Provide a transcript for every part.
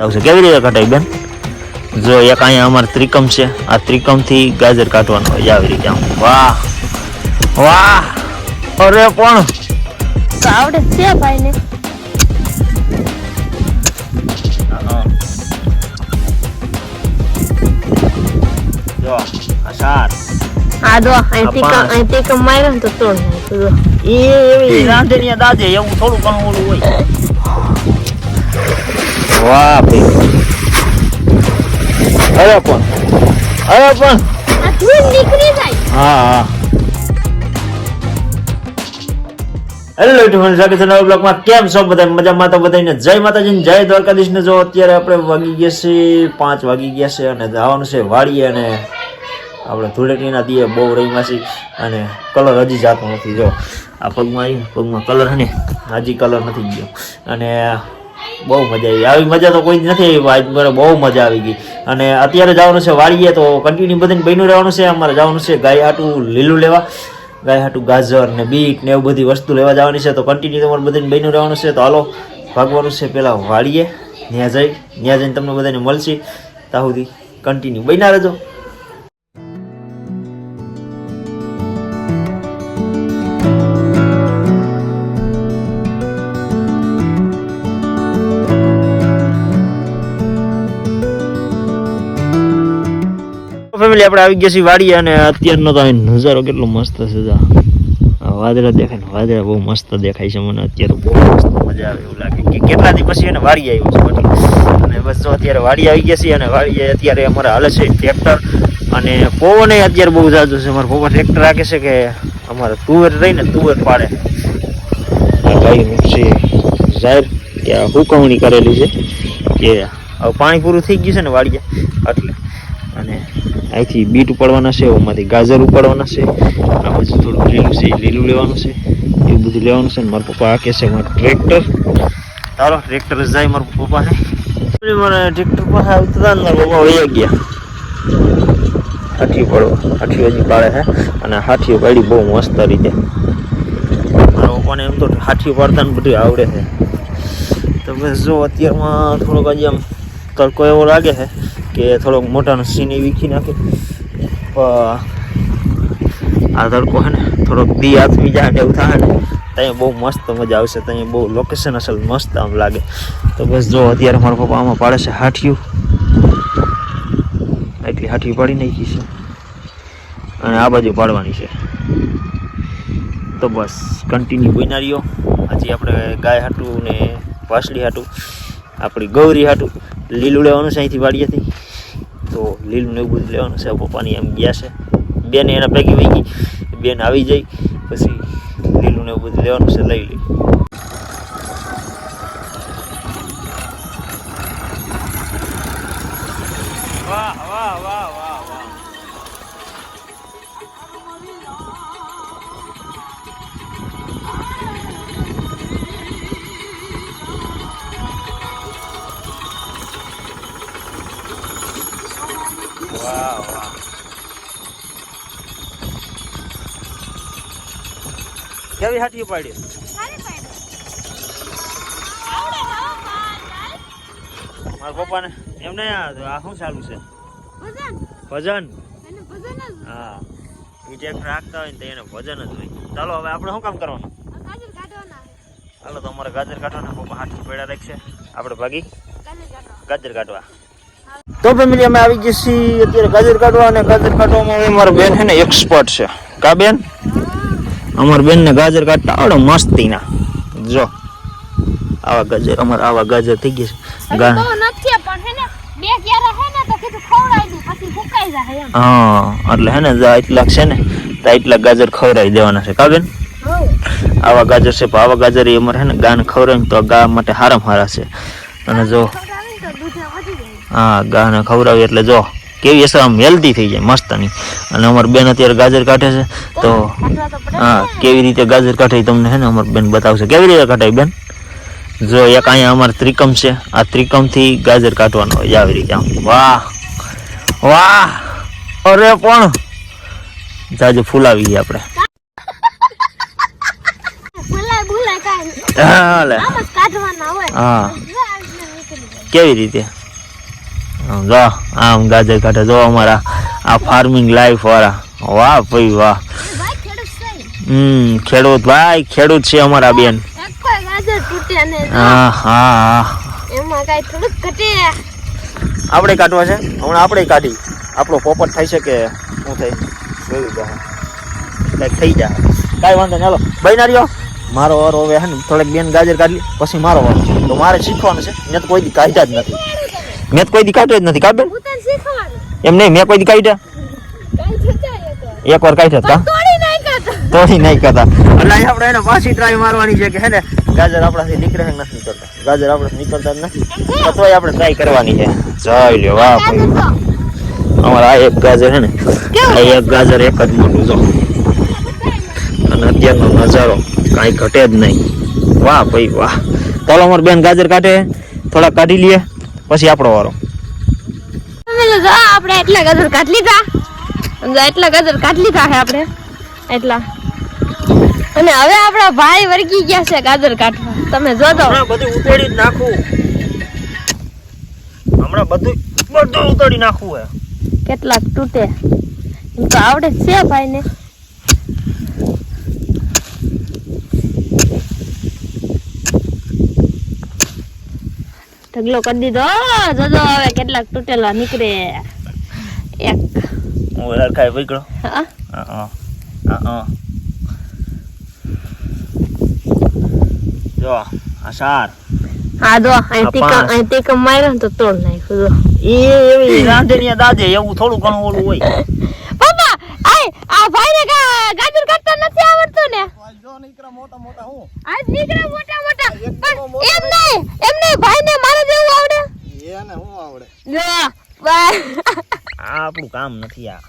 આવશે કેવી રીતે કટાય બેન? જો એક અહીંયા અમારે ત્રિકમ છે. આ ત્રિકમથી ગાજર કાઢવાનું હોય આવી રીતે આમ. વાહ! વાહ! અરે પણ! આવડે છે ભાઈને. જો આ આ દો અહીંથી આ ક- પાંચ. અહીંથી ને તો તોડ એ એવી રાંધણીયા દાદે એવું થોડું ઘણું ઓલું હોય. વાહ ભાઈ અરે પણ. અરે પણ હા હા. હેલો યુટ્યુબ સ્વાગત છે નવા બ્લોગમાં. કેમ છો બધા? મજામાં તો બધાને જય માતાજી ને જય દ્વારકાધીશને. જો અત્યારે આપણે વાગી ગયા છે પાંચ વાગી ગયા છે અને જવાનું છે વાડીએ અને આપણે ધૂળેટીના દીએ બહુ રહીમાં છે અને કલર હજી જાતો નથી. જો આ પગમાં આવી પગમાં કલર ને હજી કલર નથી ગયો. અને બહુ મજા આવી. આવી મજા તો કોઈ નથી આવી બહુ મજા આવી ગઈ. અને અત્યારે જવાનું છે વાડીએ, તો કન્ટિન્યુ બધાને બન્યું રહેવાનું છે. અમારે જવાનું છે ગાય હાટું લીલું લેવા. ગાય હાટું ગાજર ને બીટ ને એવું બધી વસ્તુ લેવા જવાની છે. તો કન્ટિન્યુ તમારે બધાને બન્યું રહેવાનું છે. તો હાલો, ભાગવાનું છે પહેલાં વાડીએ. ત્યાં જઈ ત્યાં જઈને તમને બધાને મળશે. ત્યાં સુધી કન્ટિન્યુ બન્યા રહેજો. ફેમિલી આપણે આવી ગયા છીએ વાડી અને અત્યારનો તો નજારો કેટલો મસ્ત છે વાદળા દેખાય ને વાદળા બહુ મસ્ત દેખાય છે મને અત્યારે. બહુ મસ્ત મજા આવે એવું લાગે. કે કેટલા દી પછી એને વાડી આવ્યો છે મતલબ અને બસ જો અત્યારે વાડી આવી ગયા છીએ અને વાડીએ અત્યારે અમારે હાલે છે ટ્રેક્ટર અને પવન અત્યારે બહુ જાજુ છે. અમારે પપ્પા ટ્રેક્ટર રાખે છે કે અમારે તુવેર રહીને તુવેર પાડે. ભાઈ છે જાહેર ત્યાં હુકવણી કરેલી છે કે પાણી પૂરું થઈ ગયું છે ને વાડીએ. એટલે અહીંથી બીટ ઉપાડવાના છે ઓમાંથી ગાજર ઉપાડવાના છે આ બધું થોડું લીલું છે લીલું લેવાનું છે એવું બધું લેવાનું છે મારા પપ્પા આકે છે મારે ટ્રેક્ટર. તારો ટ્રેક્ટર જાય મારા પપ્પાને મને ટ્રેક્ટર પાસે આવતા ને મારા પપ્પા વહી ગયા. હાથી પાડો હાથી હજી પાડે છે અને હાથીઓ પાડી બહુ મસ્ત રીતે. મારા પપ્પાને એમ તો હાથીઓ પાડતા ને બધું આવડે છે. તમે જો અત્યારમાં થોડોક હજી આમ તડકો એવો લાગે છે કે થોડોક મોટાનો સીન એ વીખી નાખે. આ તડકો હે ને, થોડોક દી આથમી જાય ને એવું થાય ને ત્યાં બહુ મસ્ત મજા આવશે ત્યાં બહુ લોકેશન અસલ મસ્ત આમ લાગે. તો બસ જો, અત્યારે મારા પપ્પા આમાં પાડે છે હાઠિયું. એટલી હાઠી પાડી નાખી છે. અને આ બાજુ પાડવાની છે. તો બસ કન્ટિન્યુ બનારીઓ હજી આપણે ગાય હાટું ને વાસળી હાટું, આપણી ગૌરી હાટું લીલું લેવાનું છે અહીંથી વાડીએથી. તો લીલું એવું બધું લેવાનું. છે પપ્પાની એમ ગયા છે. બેન એના ભેગી વહી ગઈ. બેન આવી જાય પછી લીલું એવું બધું લેવાનું છે, લઈ લઈ કેવી હાથી પાડી મારા પપ્પાને એમને આ શું ચાલુ છે? ભજન. હા. એ જે રાખતા હોય ને તો એને ભજન જ હોય. ચાલો, હવે આપણે શું કામ કરવાનું? ચાલો તો અમારે ગાજર કાઢવાના. પપ્પા હાથ પેડા રાખશે. આપણે ભાગી. ગાજર કાઢવા. તો ફેમિલી, અમે આવી ગઈ છીએ. અત્યારે ગાજર કાઢવા અને ગાજર કાઢવામાં હવે બેન છે ને એક્સપર્ટ છે. કા બેન? અમારા બેનને ગાજર કાઢતા આવડે મસ્તીના. જો આવા ગાજર અમારે આવા ગાજર થઈ ગયા છે. હે એટલે હે ને જો છે ને તો એટલા ગાજર ખવડાવી દેવાના છે. કાબેન આવા ગાજર છે આવા ગાજર એ અમારે હે ને ગાને ખવડાવીને તો ગા માટે હારામાં હારા છે. અને જો હા ગાને ખવડાવી એટલે જો કેવી અસર આમ હેલ્ધી થઈ જાય મસ્તની અને અમારી બેન અત્યારે ગાજર કાઢે છે તો હા કેવી રીતે ગાજર કાઢે તમને હે ને અમારી બેન બતાવશે. કેવી રીતે કાઢાય બેન? જો એક અહીંયા અમારે ત્રિકમ છે આ ત્રિકમથી ગાજર કાઢવાનો હોય આવી રીતે આમ. વાહ વાહ અરે પણ! જાજુ ફૂલાવી ગયા આપણે. હા કેવી રીતે? જો આમ ગાજર કાઢે જો અમારા આ ફાર્મિંગ લાઈફ વાળા. વાહ ભાઈ વાહ. હમ ખેડૂત ભાઈ ખેડૂત છે અમારા બેન. હા હા આપણે કાઢવા છે? હમણાં આપણે કાઢી. આપણો પોપટ થાય છે કે શું થાય? જોયું કંઈક થઈ જાય. કાંઈ વાંધો નહીં ભાઈ ના રહ્યો મારો વારો હવે હે ને થોડેક બેન ગાજર કાઢી પછી મારો વારો. તો મારે શીખવાનું છે મેં તો કોઈ દી કાઢ્યા જ નથી. મેં તો કોઈ દી કાઢ્યા જ નથી કાઢ બેન હું તને શીખવાડું. એમ નહીં મેં કોઈ દી કાઢ્યા કાંઈ જચાય તો. એક વાર કાઢ્યા કા તોડી નાખ્યા તો તોડી નહીં કરતા એટલે અહીં આપણે એને પાછી ટ્રાય મારવાની છે કે હે ને ગાજર આપણાથી નીકળે કે નથી નીકળતા. ગાજર આપણે નીકળતા જ નથી. તો તોય આપણે ટ્રાય કરવાની છે. જોઈ લ્યો વાહ ભાઈ ગાજર તો. અમારા આ એક ગાજર છે ને આ એક ગાજર એક જ મોટું જો અને અત્યારનો નજારો કાંઈ ઘટે જ નહીં. વાહ ભાઈ વાહ. ચાલો અમાર બેન ગાજર કાઢે થોડા કાઢી લઈએ પછી આપણો વારો. આપણે એટલા ગાજર કાઢ લીધા. એટલા ગાજર કાઢ લીધા છે આપણે. એટલા. અને હવે આપણા ભાઈ વર્ગી ગયા છે ગાજર કાઢવા. તમે જોજો. બધું ઉતેડી જ નાખવું હમણાં બધું બધું ઉતેડી નાખવું હે. કેટલાક તૂટે. એમ તો આવડે છે ભાઈ ઢગલો કરી દીધો. જોજો હવે કેટલાક તૂટેલા નીકળે. એક. હું હરખાય પકડો હા? હા હા. હા હા. જો આ સાર. હા જો અહીં આ ટીકમ અહીં ટીકમ માર્યો ને તો તોડ નાખ્યું જો. એ એવી રાંધણીયા દાદે એવું થોડું ઘણું ઓલું હોય. પપ્પા આય આ ભાઈને કા ગાજર કાઢતા નથી આવડતું ને? આજ નીકળ્યા મોટા મોટા. પણ એમ નહીં એમ નહીં ભાઈને મારે જેવું આવડે જો બા આ આપણું કામ નથી આ.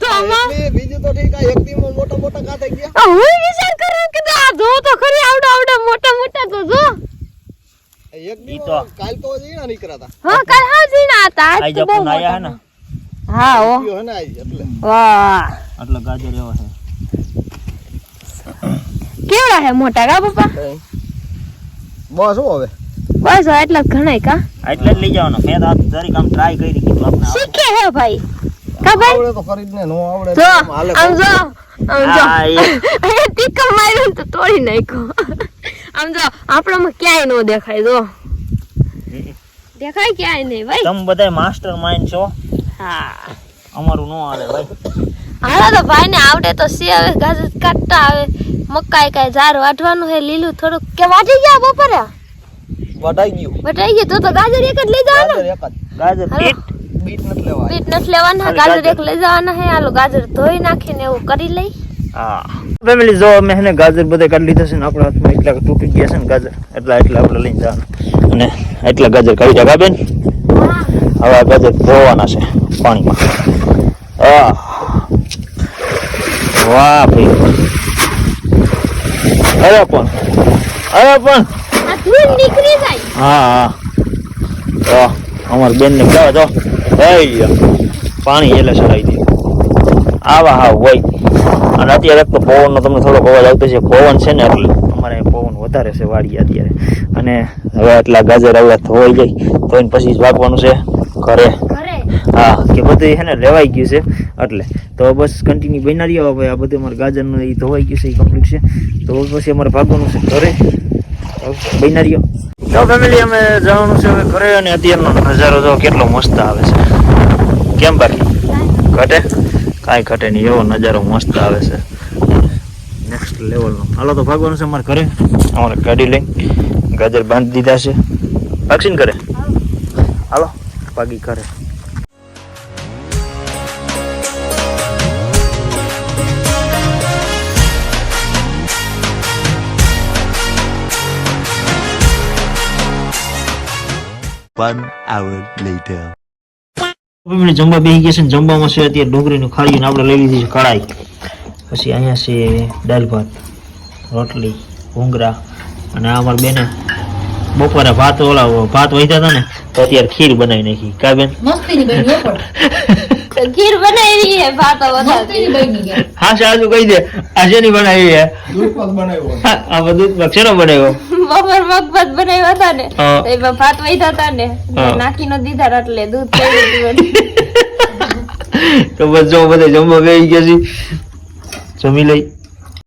તો આમાં? બીજું તો ઠીક આ એક દીમાં મોટા મોટા થઈ ગયા? હું વિચાર કરું કે આ જો તો ખરી આવડે આવડે મોટા મોટા તો જો. એકદી તો. કાલ તો જીણા નીકળ્યા હા કાલ હા જીણા હતા. આજ તો બહુ મોટા ને? હા ઓ હે ને આજ એટલે. વાહ. એટલે ગાજર એવો છે. કેવડા હે મોટા કા પપ્પા? બસ હવે. બસ એટલા જ ઘણાય કા? એટલે જ લઈ જવાનો. મેં તો આ દરેક આમ ટ્રાય કરી કીધું આપણે શીખે હે ભાઈ. કા ભાઈ? આવડે તો ખરીદ ને નો આવડે તો આમ જો આમ જો. આ અહીંયા ટીકમ માર્યું તો તોડી નાખ્યો. આમ જો આપણામાં ક્યાંય નો દેખાય જો. દેખાય ક્યાંય નહીં ભાઈ. તમે બધા માસ્ટર માઇન્ડ છો? હા. અમારું નો આવે ભાઈ. હાલો તો ભાઈ ને આવડે તો સી હવે ગાજર કાટતા આવે મકાઈ કાંઈ ઝાર વાઢવાનું હે લીલું થોડુંક. કે વાટી ગયા બપોરે? વટાઈ ગયું. વટાઈ ગયું. તો તો ગાજર એક જ લઈ જવાનો. ગાજર એક જ. ગાજર હાલો. બીટ નથી લેવા બીટ નથી લેવાના. ગાજર. એક લઈ જવાના હે. આલો ગાજર ધોઈ નાખીને એવું કરી લઈ. હા. ફેમિલી જો અમે હે ને ગાજર બધે કાઢી લીધા છે ને આપણા હાથમાં એટલા તૂટી ગયા છે ને ગાજર. એટલા એટલા આપણે લઈને જવાના. અને એટલા ગાજર કાઢી જાય બેન? હવે આ ગાજર ધોવાના છે પાણીમાં. હા. વાહ ભાઈ. અરે પણ. અરે પણ. આ ધૂળ નીકળી જાય હા હા. અમારી બેન ને કહેવા જો થઈ પાણી એટલે ચડાવી દે. આવા હા હોય. અને અત્યારે તો પવનનો તમને થોડોક અવાજ આવતો છે. પવન છે ને એટલે અમારે પવન વધારે છે વાડી અત્યારે. અને હવે એટલા ગાજર આવ્યા ધોઈ જાય. ધોઈને પછી જ ભાગવાનું છે ઘરે. ઘરે? હા કે બધું છે ને લેવાઈ ગયું છે. એટલે તો બસ કન્ટિન્યુ બનાવી આવો ભાઈ આ બધું અમારે ગાજરનું એ ધોવાઈ ગયું છે એ કમ્પ્લીટ છે. તો પછી અમારે ભાગવાનું છે ઘરે. બના તો ફેમિલી અમે જવાનું છે હવે ઘરે અને અત્યારનો નજારો જો કેટલો મસ્ત આવે છે. કેમ બાકી? ઘટે? કાંઈ ઘટે નહીં એવો નજારો મસ્ત આવે છે. નેક્સ્ટ લેવલનો હાલો તો ભાગવાનું છે અમારે ઘરે. અમારે ગાડી લઈ ગાજર બાંધી દીધા છે. ભાગશીને ઘરે? હાલો ભાગી ઘરે. One hour later. આપણે જમવા બેસી ગયા છે ને જમવામાં છે અત્યારે ડુંગળીનું ખાડીને આપણે લઈ લીધી છે કઢાઈ. પછી અહીંયા છે દાળ ભાત રોટલી ભૂંગળા અને આ અમારી બેને બપોરે ભાત ઓલા ભાત વધ્યા હતા ને તો અત્યારે ખીર બનાવી નાખી. કા બેન? તો ખીર બનાવી હે ભાતો વધારે હા સાજુ કહી દે. આ ની બનાવી છે? દૂધ બનાવ્યો હા, આ બધું શેનો બનાવ્યો. બપોર મગભાત બનાવ્યો હતા ને હા. તો એમાં ભાત વૈધા હતા ને નાખી નો દીધા એટલે દૂધ થઈ ગયું તો બસ જો બધે જમવા બેસી ગયા છે જમી લઈ.